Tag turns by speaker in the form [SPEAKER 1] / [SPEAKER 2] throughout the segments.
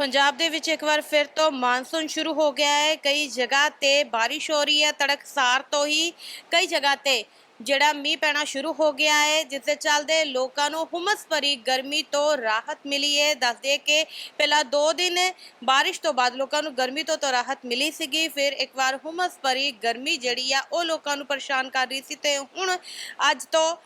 [SPEAKER 1] ਪੰਜਾਬ ਦੇ ਵਿੱਚ ਇੱਕ ਵਾਰ ਫਿਰ ਤੋਂ ਮਾਨਸੂਨ ਸ਼ੁਰੂ ਹੋ ਗਿਆ ਹੈ। ਕਈ ਜਗ੍ਹਾ ਤੇ ਬਾਰਿਸ਼ ਹੋ ਰਹੀ ਹੈ ਤੜਕਸਾਰ ਤੋਂ ਹੀ ਕਈ ਜਗ੍ਹਾ ਤੇ ਜਿਹੜਾ ਮੀਂਹ ਪੈਣਾ ਸ਼ੁਰੂ ਹੋ ਗਿਆ ਹੈ, ਜਿਸ ਦੇ ਚੱਲਦੇ ਲੋਕਾਂ ਨੂੰ ਹੁਮਸ ਭਰੀ ਗਰਮੀ ਤੋਂ ਰਾਹਤ ਮਿਲੀ ਹੈ। ਦੱਸਦੇ ਕਿ ਪਹਿਲਾਂ 2 ਦਿਨ ਬਾਰਿਸ਼ ਤੋਂ ਬਾਅਦ ਲੋਕਾਂ ਨੂੰ ਗਰਮੀ ਤੋਂ ਤਾਂ ਰਾਹਤ ਮਿਲੀ ਸੀਗੀ, ਫਿਰ ਇੱਕ ਵਾਰ ਹੁਮਸ ਭਰੀ ਗਰਮੀ ਜਿਹੜੀ ਆ ਉਹ ਲੋਕਾਂ ਨੂੰ ਪਰੇਸ਼ਾਨ ਕਰ ਰਹੀ ਸੀ ਤੇ ਹੁਣ ਅੱਜ ਤੋਂ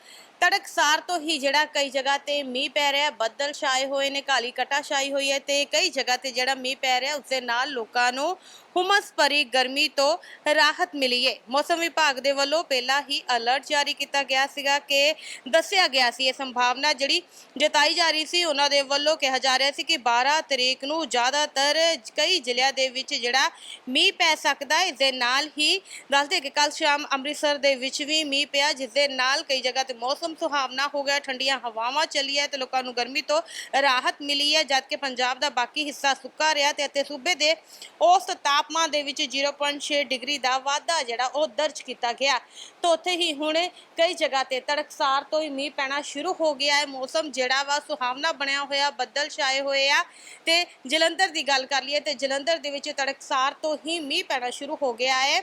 [SPEAKER 1] ਤੜਕਸਾਰ ਤੋਂ ਹੀ ਜਿਹੜਾ ਕਈ ਜਗ੍ਹਾ ਤੇ ਮੀਂਹ ਪੈ ਰਿਹਾ, ਬੱਦਲ ਛਾਏ ਹੋਏ ਨੇ, ਕਾਲੀ ਕਟਾ ਛਾਈ ਹੋਈ ਹੈ ਤੇ ਕਈ ਜਗ੍ਹਾ ਤੇ ਜਿਹੜਾ ਮੀਂਹ ਪੈ ਰਿਹਾ ਉਸ ਦੇ ਨਾਲ ਲੋਕਾਂ ਨੂੰ ਹੁਮਸ ਭਰੀ ਗਰਮੀ ਤੋਂ ਰਾਹਤ ਮਿਲੀ ਹੈ ਮੌਸਮ ਵਿਭਾਗ ਦੇ ਵੱਲੋਂ ਪਹਿਲਾਂ ਹੀ ਅਲਰਟ ਜਾਰੀ ਕੀਤਾ ਗਿਆ ਸੀਗਾ ਕਿ ਦੱਸਿਆ ਗਿਆ ਸੀ ਇਹ ਸੰਭਾਵਨਾ ਜਿਹੜੀ ਜਤਾਈ ਜਾ ਰਹੀ ਸੀ, ਉਹਨਾਂ ਦੇ ਵੱਲੋਂ ਕਿਹਾ ਜਾ ਰਿਹਾ ਸੀ ਕਿ 12 ਤਰੀਕ ਨੂੰ ਜ਼ਿਆਦਾਤਰ ਕਈ ਜ਼ਿਲ੍ਹਿਆਂ ਦੇ ਵਿੱਚ ਜਿਹੜਾ ਮੀਂਹ ਪੈ ਸਕਦਾ ਹੈ ਇਸ ਦੇ ਨਾਲ ਹੀ ਦੱਸਦੇ ਕਿ ਕੱਲ ਸ਼ਾਮ ਅੰਮ੍ਰਿਤਸਰ ਦੇ ਵਿੱਚ ਵੀ ਮੀਂਹ ਪਿਆ ਜਿਸ ਦੇ ਨਾਲ ਕਈ ਜਗ੍ਹਾ ਤੇ ਮੌਸਮ ਸੁਹਾਵਣਾ ਹੋ ਗਿਆ, ਠੰਡੀਆਂ ਹਵਾਵਾਂ ਚੱਲੀਆਂ ਤੇ ਲੋਕਾਂ ਨੂੰ ਗਰਮੀ ਤੋਂ ਰਾਹਤ ਮਿਲੀ ਹੈ ਜਦਕਿ ਪੰਜਾਬ ਦਾ ਬਾਕੀ ਹਿੱਸਾ ਸੁੱਕਾ ਰਿਹਾ ਤੇ ਅਤੇ ਸੂਬੇ ਦੇ ਔਸਤ ਤਾਪਮਾਨ ਦੇ ਵਿੱਚ 0.6 ਡਿਗਰੀ ਦਾ ਵਾਧਾ ਜਿਹੜਾ ਉਹ ਦਰਜ ਕੀਤਾ ਗਿਆ। ਤਾਂ ਉੱਥੇ ਹੀ ਹੁਣ ਕਈ ਜਗ੍ਹਾ ਤੇ ਤੜਕਸਾਰ ਤੋਂ ਹੀ ਮੀਂਹ ਪੈਣਾ ਸ਼ੁਰੂ ਹੋ ਗਿਆ ਹੈ। ਮੌਸਮ ਜਿਹੜਾ ਵਾ ਸੁਹਾਵਣਾ ਬਣਿਆ ਹੋਇਆ, ਬੱਦਲ ਛਾਏ ਹੋਏ ਆ ਤੇ ਜਲੰਧਰ ਦੀ ਗੱਲ ਕਰ ਲਈਏ ਤੇ ਜਲੰਧਰ ਦੇ ਵਿੱਚ ਤੜਕਸਾਰ ਤੋਂ ਹੀ ਮੀਂਹ ਪੈਣਾ ਸ਼ੁਰੂ ਹੋ ਗਿਆ ਹੈ।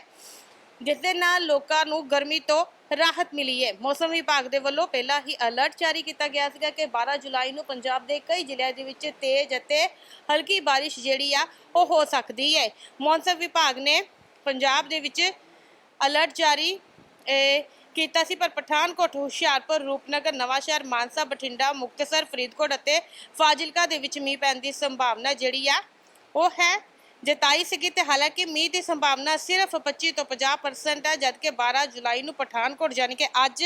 [SPEAKER 1] ਜਿਸ ਦੇ ਨਾਲ ਲੋਕਾਂ ਨੂੰ ਗਰਮੀ ਤੋਂ ਰਾਹਤ ਮਿਲੀ ਹੈ। ਮੌਸਮ ਵਿਭਾਗ ਦੇ ਵੱਲੋਂ ਪਹਿਲਾਂ ਹੀ ਅਲਰਟ ਜਾਰੀ ਕੀਤਾ ਗਿਆ ਸੀਗਾ ਕਿ 12 ਜੁਲਾਈ ਨੂੰ ਪੰਜਾਬ ਦੇ ਕਈ ਜ਼ਿਲ੍ਹਿਆਂ ਦੇ ਵਿੱਚ ਤੇਜ਼ ਅਤੇ ਹਲਕੀ ਬਾਰਿਸ਼ ਜਿਹੜੀ ਆ, ਉਹ ਹੋ ਸਕਦੀ ਹੈ। ਮੌਸਮ ਵਿਭਾਗ ਨੇ ਪੰਜਾਬ ਦੇ ਵਿੱਚ ਅਲਰਟ ਜਾਰੀ ਕੀਤਾ ਸੀ, ਪਰ ਪਠਾਨਕੋਟ, ਹੁਸ਼ਿਆਰਪੁਰ, ਰੂਪਨਗਰ, ਨਵਾਂਸ਼ਹਿਰ, ਮਾਨਸਾ, ਬਠਿੰਡਾ, ਮੁਕਤਸਰ, ਫਰੀਦਕੋਟ ਅਤੇ ਫਾਜ਼ਿਲਕਾ ਦੇ ਵਿੱਚ ਮੀਂਹ ਪੈਣ ਦੀ ਸੰਭਾਵਨਾ ਜਿਹੜੀ ਆ, ਉਹ ਹੈ। ਜਤਾਈ ਸੀਗੀ ਤੇ ਹਾਲਾਂਕਿ ਮੀਂਹ ਦੀ ਸੰਭਾਵਨਾ ਸਿਰਫ 25 ਤੋਂ 50% ਹੈ, ਜਦਕਿ 12 ਜੁਲਾਈ ਨੂੰ ਪਠਾਨਕੋਟ ਯਾਨੀ ਕਿ ਅੱਜ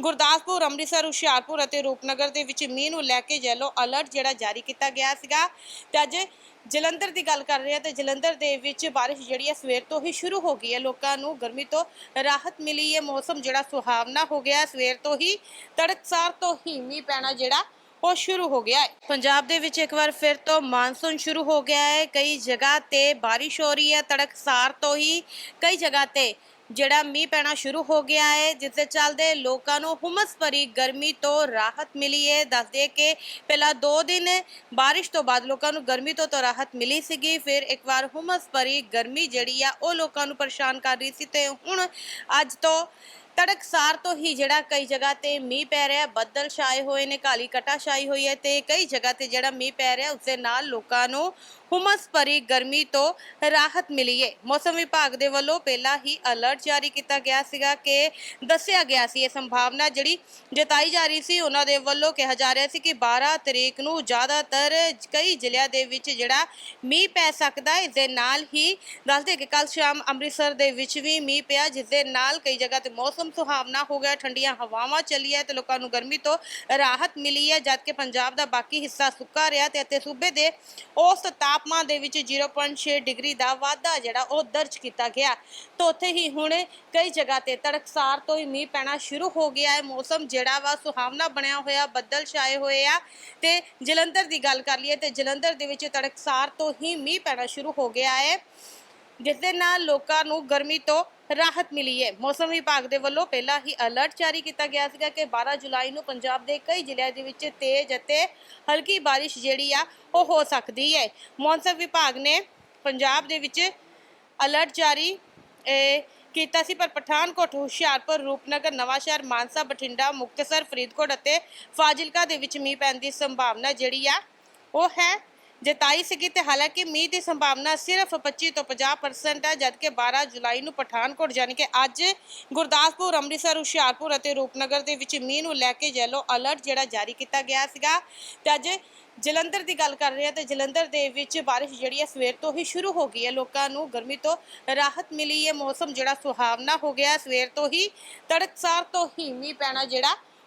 [SPEAKER 1] ਗੁਰਦਾਸਪੁਰ, ਅੰਮ੍ਰਿਤਸਰ, ਹੁਸ਼ਿਆਰਪੁਰ ਅਤੇ ਰੂਪਨਗਰ ਦੇ ਵਿੱਚ ਮੀਂਹ ਨੂੰ ਲੈ ਕੇ ਯੈਲੋ ਅਲਰਟ ਜਿਹੜਾ ਜਾਰੀ ਕੀਤਾ ਗਿਆ ਸੀਗਾ। ਤੇ ਅੱਜ ਜਲੰਧਰ ਦੀ ਗੱਲ ਕਰ ਰਹੇ ਹਾਂ ਤੇ ਜਲੰਧਰ ਦੇ ਵਿੱਚ ਬਾਰਿਸ਼ ਜਿਹੜੀ ਹੈ ਸਵੇਰ ਤੋਂ ਹੀ ਸ਼ੁਰੂ ਹੋ ਗਈ ਹੈ। ਲੋਕਾਂ ਨੂੰ ਗਰਮੀ ਤੋਂ ਰਾਹਤ ਮਿਲੀ ਹੈ। ਮੌਸਮ ਜਿਹੜਾ ਸੁਹਾਵਣਾ ਹੋ ਗਿਆ ਸਵੇਰ ਤੋਂ ਹੀ ਤੜਕਸਾਰ ਤੋਂ ਹੀ ਮੀਂਹ ਪੈਣਾ ਜਿਹੜਾ ਉਹ ਸ਼ੁਰੂ ਹੋ ਗਿਆ ਹੈ। ਪੰਜਾਬ ਦੇ ਵਿੱਚ ਇੱਕ ਵਾਰ ਫਿਰ ਤੋਂ ਮਾਨਸੂਨ ਸ਼ੁਰੂ ਹੋ ਗਿਆ ਹੈ। ਕਈ ਜਗ੍ਹਾ ਤੇ ਬਾਰਿਸ਼ ਹੋ ਰਹੀ ਹੈ। ਤੜਕਸਾਰ ਤੋਂ ਹੀ ਕਈ ਜਗ੍ਹਾ ਤੇ ਜਿਹੜਾ ਮੀਂਹ ਪੈਣਾ ਸ਼ੁਰੂ ਹੋ ਗਿਆ ਹੈ ਜਿਸ ਦੇ ਚੱਲਦੇ ਲੋਕਾਂ ਨੂੰ ਹੁਮਸ ਭਰੀ ਗਰਮੀ ਤੋਂ ਰਾਹਤ ਮਿਲੀ ਹੈ। ਦੱਸਦੇ ਕਿ ਪਹਿਲਾਂ 2 ਦਿਨ ਬਾਰਿਸ਼ ਤੋਂ ਬਾਅਦ ਲੋਕਾਂ ਨੂੰ ਗਰਮੀ ਤੋਂ ਤਾਂ ਰਾਹਤ ਮਿਲੀ ਸੀਗੀ। ਫਿਰ ਇੱਕ ਵਾਰ ਹੁਮਸ ਭਰੀ ਗਰਮੀ ਜਿਹੜੀ ਆ, ਉਹ ਲੋਕਾਂ ਨੂੰ ਪਰੇਸ਼ਾਨ ਕਰ ਰਹੀ ਸੀ ਤੇ ਹੁਣ ਅੱਜ ਤੋਂ ਤੜਕਸਾਰ ਤੋਂ ਹੀ ਜਿਹੜਾ ਕਈ ਜਗ੍ਹਾ ਤੇ ਮੀਂਹ ਪੈ ਰਿਹਾ ਬੱਦਲ ਛਾਏ ਹੋਏ ਨੇ, ਕਾਲੀ ਕਟਾ ਛਾਈ ਹੋਈ ਹੈ ਤੇ ਕਈ ਜਗ੍ਹਾ ਤੇ ਜਿਹੜਾ ਮੀਂਹ ਪੈ ਰਿਹਾ ਉਸ ਦੇ ਨਾਲ ਲੋਕਾਂ ਨੂੰ ਹੁਮਸ ਭਰੀ ਗਰਮੀ ਤੋਂ ਰਾਹਤ ਮਿਲੀ ਹੈ। ਮੌਸਮ ਵਿਭਾਗ ਦੇ ਵੱਲੋਂ ਪਹਿਲਾਂ ਹੀ ਅਲਰਟ ਜਾਰੀ ਕੀਤਾ ਗਿਆ ਸੀਗਾ ਕਿ ਦੱਸਿਆ ਗਿਆ ਸੀ ਇਹ ਸੰਭਾਵਨਾ ਜਿਹੜੀ ਜਤਾਈ ਜਾ ਰਹੀ ਸੀ, ਉਹਨਾਂ ਦੇ ਵੱਲੋਂ ਕਿਹਾ ਜਾ ਰਿਹਾ ਸੀ ਕਿ 12 ਤਰੀਕ ਨੂੰ ਜ਼ਿਆਦਾਤਰ ਕਈ ਜ਼ਿਲ੍ਹਿਆਂ ਦੇ ਵਿੱਚ ਜਿਹੜਾ ਮੀਂਹ ਪੈ ਸਕਦਾ ਹੈ ਇਸ ਦੇ ਨਾਲ ਹੀ ਦੱਸਦੇ ਕਿ ਕੱਲ ਸ਼ਾਮ ਅੰਮ੍ਰਿਤਸਰ ਦੇ ਵਿੱਚ ਵੀ ਮੀਂਹ ਪਿਆ ਜਿਸ ਦੇ ਨਾਲ ਕਈ ਜਗ੍ਹਾ ਤੇ ਮੌਸਮ ਸੁਹਾਵਣਾ ਹੋ ਗਿਆ, ਠੰਡੀਆਂ ਹਵਾਵਾਂ ਚੱਲੀਆਂ ਤੇ ਲੋਕਾਂ ਨੂੰ ਗਰਮੀ ਤੋਂ ਰਾਹਤ ਮਿਲੀ ਹੈ ਜਦਕਿ ਪੰਜਾਬ ਦਾ ਬਾਕੀ ਹਿੱਸਾ ਸੁੱਕਾ ਰਿਹਾ ਤੇ ਅਤੇ ਸੂਬੇ ਦੇ ਔਸਤ ਤਾਪਮਾਨ ਦੇ ਵਿੱਚ 0.6 ਡਿਗਰੀ ਦਾ ਵਾਧਾ ਜਿਹੜਾ ਉਹ ਦਰਜ ਕੀਤਾ ਗਿਆ। ਤਾਂ ਉੱਥੇ ਹੀ ਹੁਣ ਕਈ ਜਗ੍ਹਾ ਤੇ ਤੜਕਸਾਰ ਤੋਂ ਹੀ ਮੀਂਹ ਪੈਣਾ ਸ਼ੁਰੂ ਹੋ ਗਿਆ ਹੈ। ਮੌਸਮ ਜਿਹੜਾ ਵਾ ਸੁਹਾਵਣਾ ਬਣਿਆ ਹੋਇਆ, ਬੱਦਲ ਛਾਏ ਹੋਏ ਆ ਤੇ ਜਲੰਧਰ ਦੀ ਗੱਲ ਕਰ ਲਈਏ ਤੇ ਜਲੰਧਰ ਦੇ ਵਿੱਚ ਤੜਕਸਾਰ ਤੋਂ ਹੀ ਮੀਂਹ ਪੈਣਾ ਸ਼ੁਰੂ ਹੋ ਗਿਆ ਹੈ। ਜਿਸ ਦੇ ਨਾਲ ਲੋਕਾਂ ਨੂੰ ਗਰਮੀ ਤੋਂ ਰਾਹਤ ਮਿਲੀ ਹੈ। ਮੌਸਮ ਵਿਭਾਗ ਦੇ ਵੱਲੋਂ ਪਹਿਲਾਂ ਹੀ ਅਲਰਟ ਜਾਰੀ ਕੀਤਾ ਗਿਆ ਸੀਗਾ ਕਿ 12 ਜੁਲਾਈ ਨੂੰ ਪੰਜਾਬ ਦੇ ਕਈ ਜ਼ਿਲ੍ਹਿਆਂ ਦੇ ਵਿੱਚ ਤੇਜ਼ ਅਤੇ ਹਲਕੀ ਬਾਰਿਸ਼ ਜਿਹੜੀ ਆ, ਉਹ ਹੋ ਸਕਦੀ ਹੈ। ਮੌਸਮ ਵਿਭਾਗ ਨੇ ਪੰਜਾਬ ਦੇ ਵਿੱਚ ਅਲਰਟ ਜਾਰੀ ਕੀਤਾ ਸੀ, ਪਰ ਪਠਾਨਕੋਟ, ਹੁਸ਼ਿਆਰਪੁਰ, ਰੂਪਨਗਰ, ਨਵਾਂਸ਼ਹਿਰ, ਮਾਨਸਾ, ਬਠਿੰਡਾ, ਮੁਕਤਸਰ, ਫਰੀਦਕੋਟ ਅਤੇ ਫਾਜ਼ਿਲਕਾ ਦੇ ਵਿੱਚ ਮੀਂਹ ਪੈਣ ਦੀ ਸੰਭਾਵਨਾ ਜਿਹੜੀ ਆ, ਉਹ ਹੈ। ਜਤਾਈ ਸੀਗੀ ਤੇ ਹਾਲਾਂਕਿ ਮੀਂਹ ਦੀ ਸੰਭਾਵਨਾ ਸਿਰਫ 25 ਤੋਂ 50% ਹੈ, ਜਦਕਿ 12 ਜੁਲਾਈ ਨੂੰ ਪਠਾਨਕੋਟ ਯਾਨੀ ਕਿ ਅੱਜ ਗੁਰਦਾਸਪੁਰ, ਅੰਮ੍ਰਿਤਸਰ, ਹੁਸ਼ਿਆਰਪੁਰ ਅਤੇ ਰੂਪਨਗਰ ਦੇ ਵਿੱਚ ਮੀਂਹ ਨੂੰ ਲੈ ਕੇ ਯੈਲੋ ਅਲਰਟ ਜਿਹੜਾ ਜਾਰੀ ਕੀਤਾ ਗਿਆ ਸੀਗਾ। ਤੇ ਅੱਜ ਜਲੰਧਰ ਦੀ ਗੱਲ ਕਰ ਰਹੇ ਹਾਂ ਤੇ ਜਲੰਧਰ ਦੇ ਵਿੱਚ ਬਾਰਿਸ਼ ਜਿਹੜੀ ਹੈ ਸਵੇਰ ਤੋਂ ਹੀ ਸ਼ੁਰੂ ਹੋ ਗਈ ਹੈ। ਲੋਕਾਂ ਨੂੰ ਗਰਮੀ ਤੋਂ ਰਾਹਤ ਮਿਲੀ ਹੈ। ਮੌਸਮ ਜਿਹੜਾ ਸੁਹਾਵਣਾ ਹੋ ਗਿਆ ਸਵੇਰ ਤੋਂ ਹੀ ਤੜਕਸਾਰ ਤੋਂ ਹੀ ਮੀਂਹ ਪੈਣਾ ਜਿਹੜਾ